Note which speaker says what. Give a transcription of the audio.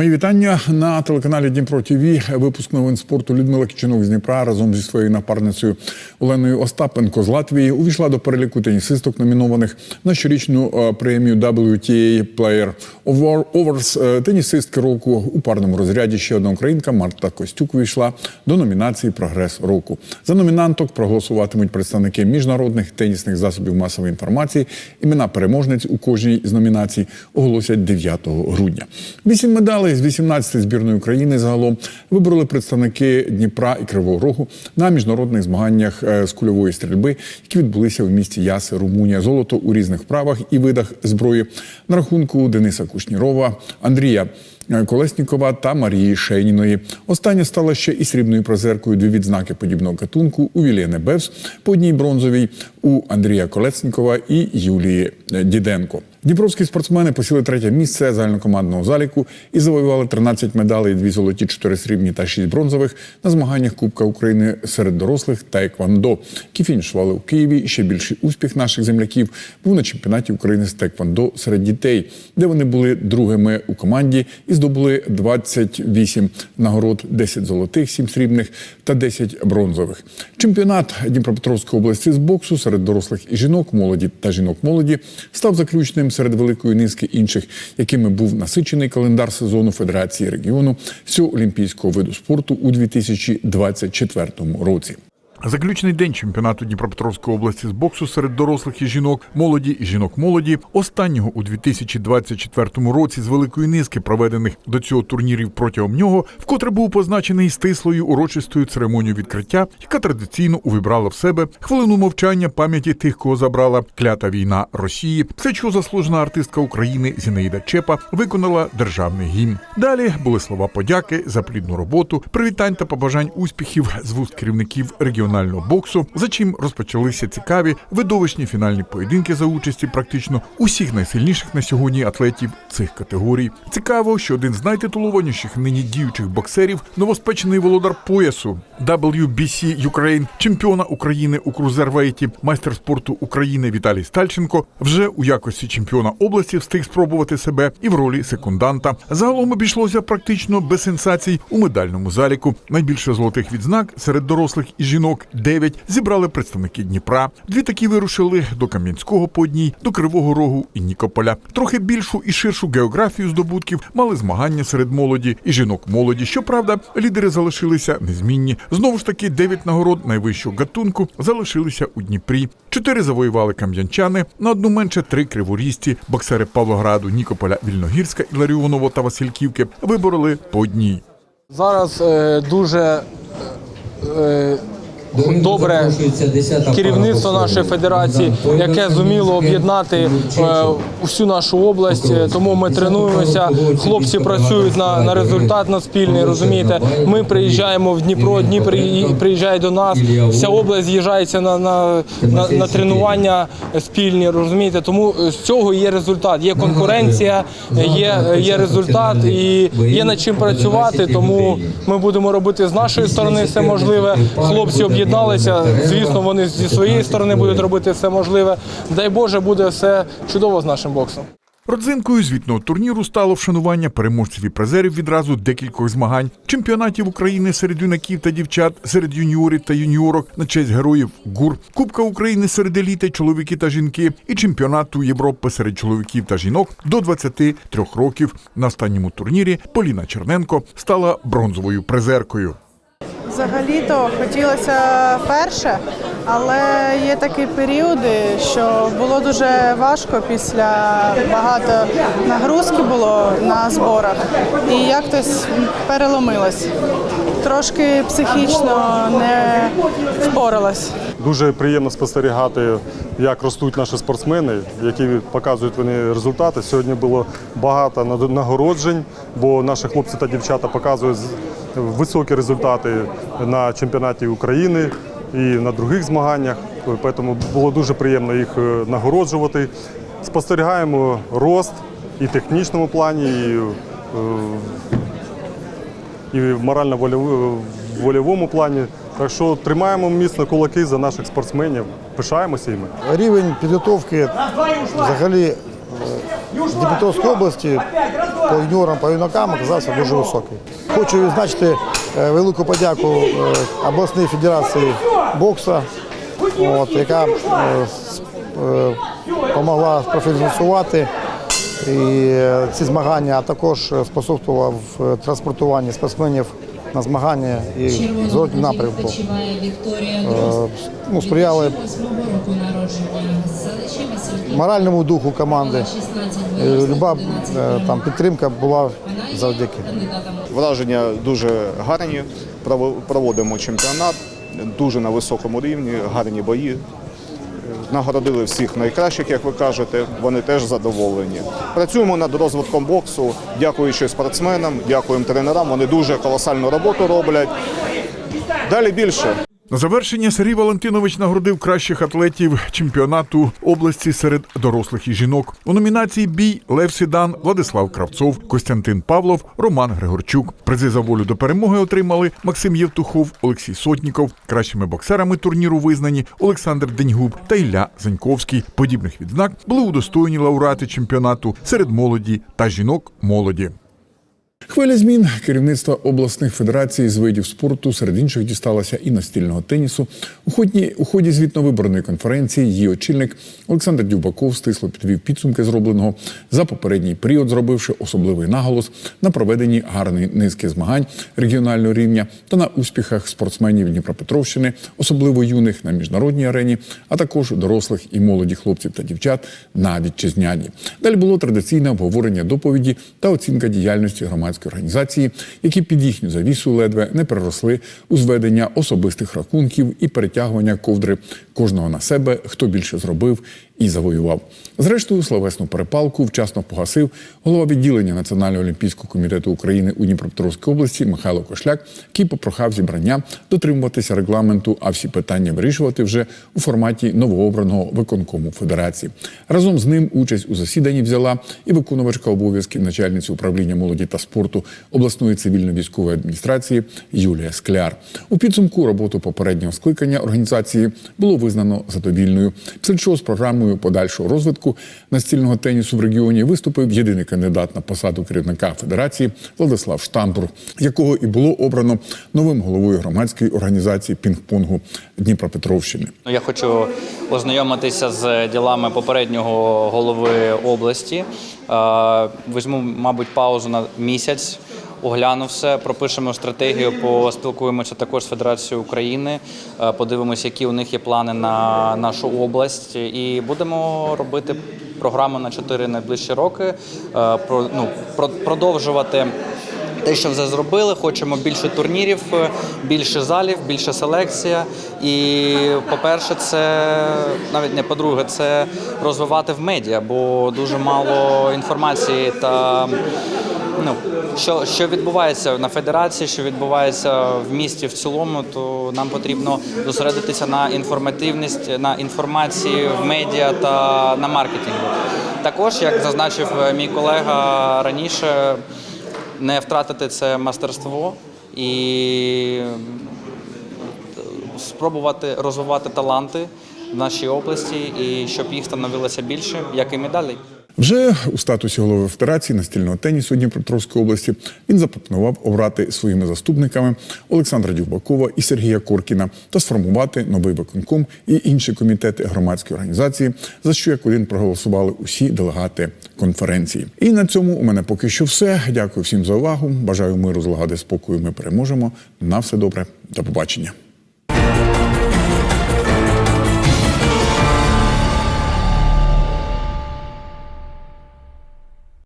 Speaker 1: Мої вітання на телеканалі Дніпро ТВ. Випуск новин спорту Людмила Кичинок з Дніпра разом зі своєю напарницею Оленою Остапенко з Латвії увійшла до переліку тенісисток, номінованих на щорічну е, премію WTA Player Overs. Е, Тенісистки року у парному розряді ще одна українка Марта Костюк увійшла до номінації Прогрес року. За номінанток проголосуватимуть представники міжнародних тенісних засобів масової інформації. Імена переможниць у кожній з номінацій оголосять 9 грудня. Вісім медалей з 18 збірної України загалом вибороли представники Дніпра і Кривого Рогу на міжнародних змаганнях е, з кульової стрільби, які відбулися в місті Яси, Румунія. Золото у різних вправах і видах зброї на рахунку Дениса Кушнірова, Андрія. е, Колеснікова та Марії Шейніної. Остання стала ще і срібною призеркою дві відзнаки подібного гатунку у Вілєни Бевс по одній бронзовій у Андрія Колеснікова і Юлії е, Діденко. Дніпровські спортсмени посіли третє місце загальнокомандного заліку і завоювали 13 медалей, дві золоті, 4 срібні та 6 бронзових на змаганнях Кубка України серед дорослих та еквандо, які фінішували у Києві. Ще більший успіх наших земляків був на чемпіонаті України з теквандо серед дітей, де вони були другими у команді і здобули 28 нагород, 10 золотих, 7 срібних та 10 бронзових. Чемпіонат Дніпропетровської області з боксу серед дорослих і жінок, молоді та жінок молоді став заключним серед великої низки інших, якими був насичений календар сезону Федерації регіону всього олімпійського виду спорту у 2024 році. Заключний день чемпіонату Дніпропетровської області з боксу серед дорослих і жінок, молоді і жінок молоді, останнього у 2024 році з великої низки проведених до цього турнірів протягом нього, вкотре був позначений стислою урочистою церемонією відкриття, яка традиційно увібрала в себе хвилину мовчання пам'яті тих, кого забрала клята війна Росії. Все, чого заслужена артистка України Зінаїда Чепа виконала державний гімн. Далі були слова подяки за плідну роботу, привітань та побажань успіхів з вуст керівників регіонального боксу, за чим розпочалися цікаві видовищні фінальні поєдинки за участі практично усіх найсильніших на сьогодні атлетів цих категорій. Цікаво, що один з найтитулованіших нині діючих боксерів, новоспечений володар поясу WBC Ukraine, чемпіона України у крузервейті, майстер спорту України Віталій Стальченко, вже у якості чемпіона області встиг спробувати себе і в ролі секунданта. Загалом обійшлося практично без сенсацій у медальному заліку. Найбільше золотих відзнак серед дорослих і жінок 9 зібрали представники Дніпра. Дві такі вирушили до Кам'янського по одній, до Кривого Рогу і Нікополя. Трохи більшу і ширшу географію здобутків мали змагання серед молоді і жінок молоді. Щоправда, лідери залишилися незмінні. Знову ж таки, 9 нагород найвищого гатунку залишилися у Дніпрі. Чотири завоювали кам'янчани, на одну менше три криворізці. Боксери Павлограду, Нікополя, Вільногірська, Іларіоново та Васильківки вибороли по одній.
Speaker 2: Зараз е, дуже е, добре керівництво нашої федерації, яке зуміло об'єднати е, усю нашу область. Е, Тому ми тренуємося. Хлопці працюють на, на результат на спільний. Розумієте, ми приїжджаємо в Дніпро, Дніпро приїжджає до нас. Вся область з'їжджається на, на, на, на тренування спільні. Розумієте, тому з цього є результат. Є конкуренція, є, є результат і є над чим працювати. Тому ми будемо робити з нашої сторони все можливе. Хлопці об'єдналися. Звісно, вони зі своєї сторони будуть робити все можливе. Дай Боже, буде все чудово з нашим боксом.
Speaker 1: Родзинкою звітного турніру стало вшанування переможців і призерів відразу декількох змагань, чемпіонатів України серед юнаків та дівчат, серед юніорів та юніорок на честь героїв ГУР, Кубка України серед еліти, чоловіки та жінки, і чемпіонату Європи серед чоловіків та жінок до 23 років. На останньому турнірі Поліна Черненко стала бронзовою призеркою.
Speaker 3: Взагалі-то хотілося перше, але є такі періоди, що було дуже важко після багато нагрузки було на зборах, і якось переломилась. Трошки психічно не впоралась.
Speaker 4: Дуже приємно спостерігати, як ростуть наші спортсмени, які показують вони результати. Сьогодні було багато нагороджень, бо наші хлопці та дівчата показують високі результати на чемпіонаті України і на других змаганнях. Тому було дуже приємно їх е, нагороджувати. Спостерігаємо рост і в технічному плані, і е, і в морально-вольовому плані. Так що тримаємо міцно кулаки за наших спортсменів, пишаємося іми.
Speaker 5: Рівень підготовки взагалі з Дніпропетровської області по юніорам, по юнакам оказався дуже високий. Хочу відзначити е, велику подяку е, обласній федерації боксу, от, яка е, е, допомогла профінансувати е, ці змагання, а також е, способствувала в е, транспортуванні спортсменів на змагання і зворотнім напрямку. Е, ну, сприяли
Speaker 6: року народження селищі
Speaker 5: моральному духу команди. Е, Люба е, там підтримка була завдяки.
Speaker 7: Враження дуже гарні. Проводимо чемпіонат дуже на високому рівні, гарні бої. Нагородили всіх найкращих, як ви кажете. Вони теж задоволені. Працюємо над розвитком боксу, дякуючи спортсменам, дякуємо тренерам. Вони дуже колосальну роботу роблять. Далі більше.
Speaker 1: На завершення Сергій Валентинович нагородив кращих атлетів чемпіонату області серед дорослих і жінок. У номінації Бій Лев Сідан, Владислав Кравцов, Костянтин Павлов, Роман Григорчук. Призи за волю до перемоги отримали Максим Євтухов, Олексій Сотніков. Кращими боксерами турніру визнані Олександр Деньгуб та Ілля Заньковський. Подібних відзнак були удостоєні лауреати чемпіонату серед молоді та жінок молоді. Хвиля змін керівництва обласних федерацій з видів спорту серед інших дісталася і настільного тенісу. У ході, у ході звітно-виборної конференції її очільник Олександр Дюбаков стисло підвів підсумки зробленого за попередній період, зробивши особливий наголос на проведенні гарної низки змагань регіонального рівня та на успіхах спортсменів Дніпропетровщини, особливо юних на міжнародній арені, а також дорослих і молоді хлопців та дівчат на вітчизняні. Далі було традиційне обговорення доповіді та оцінка діяльності громадської організації, які під їхню завісу ледве не переросли у зведення особистих рахунків і перетягування ковдри кожного на себе, хто більше зробив і завоював. Зрештою, словесну перепалку вчасно погасив голова відділення Національного олімпійського комітету України у Дніпропетровській області Михайло Кошляк, який попрохав зібрання дотримуватися регламенту, а всі питання вирішувати вже у форматі новообраного виконкому федерації. Разом з ним участь у засіданні взяла і виконувачка обов'язків начальниці управління молоді та спорту обласної цивільно-військової адміністрації Юлія Скляр. У підсумку роботу попереднього скликання організації було визнано задовільною. Чого з програмою подальшого розвитку настільного тенісу в регіоні виступив єдиний кандидат на посаду керівника федерації Владислав Штампур, якого і було обрано новим головою громадської організації пінг-понгу Дніпропетровщини.
Speaker 8: Ну, Я хочу ознайомитися з ділами попереднього голови області. Е, Візьму, мабуть, паузу на місяць. Огляну все, пропишемо стратегію, поспілкуємося також з Федерацією України, е, подивимося, які у них є плани на нашу область, і будемо робити програму на 4 найближчі роки. е, Про, ну, продовжувати те, що вже зробили, хочемо більше турнірів, е, більше залів, більше селекція. І, по-перше, це навіть не по-друге, це розвивати в медіа, бо дуже мало інформації та ну, що, що відбувається на федерації, що відбувається в місті в цілому, то нам потрібно зосередитися на інформативність, на інформації в медіа та на маркетингу. Також, як зазначив е, мій колега раніше, не втратити це мастерство і спробувати розвивати таланти в нашій області і щоб їх становилося більше, як і медалей.
Speaker 1: Вже у статусі голови Федерації настільного тенісу Дніпропетровської області він запропонував обрати своїми заступниками Олександра Дюбакова і Сергія Коркіна та сформувати новий виконком і інші комітети громадської організації, за що як один проголосували усі делегати конференції. І на цьому у мене поки що все. Дякую всім за увагу. Бажаю миру, злагоди, спокою. Ми переможемо. На все добре. До побачення.